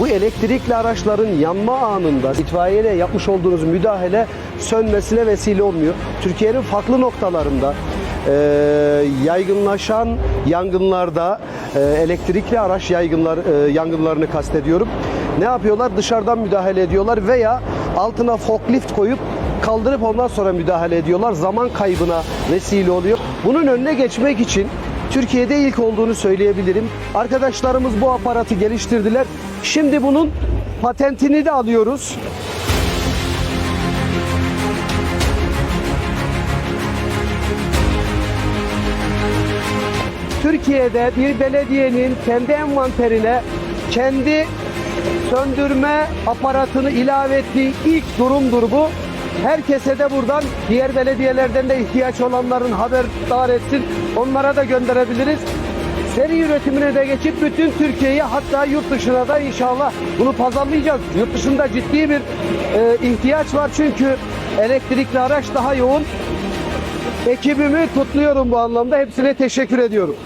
Bu elektrikli araçların yanma anında itfaiyeyle yapmış olduğunuz müdahale sönmesine vesile olmuyor. Türkiye'nin farklı noktalarında e, yaygınlaşan yangınlarda e, elektrikli araç yaygınlar e, yangınlarını kastediyorum. Ne yapıyorlar? Dışarıdan müdahale ediyorlar veya altına forklift koyup kaldırıp ondan sonra müdahale ediyorlar. Zaman kaybına vesile oluyor. Bunun önüne geçmek için Türkiye'de ilk olduğunu söyleyebilirim. Arkadaşlarımız bu aparatı geliştirdiler. Şimdi bunun patentini de alıyoruz. Türkiye'de bir belediyenin kendi envanterine kendi söndürme aparatını ilave ettiği ilk durumdur bu. Herkese de buradan diğer belediyelerden de ihtiyaç olanların haberdar etsin. Onlara da gönderebiliriz. Seri üretimine de geçip bütün Türkiye'ye hatta yurt dışına da inşallah bunu pazarlayacağız. Yurt dışında ciddi bir e, ihtiyaç var çünkü elektrikli araç daha yoğun. Ekibimi kutluyorum bu anlamda. Hepsine teşekkür ediyorum.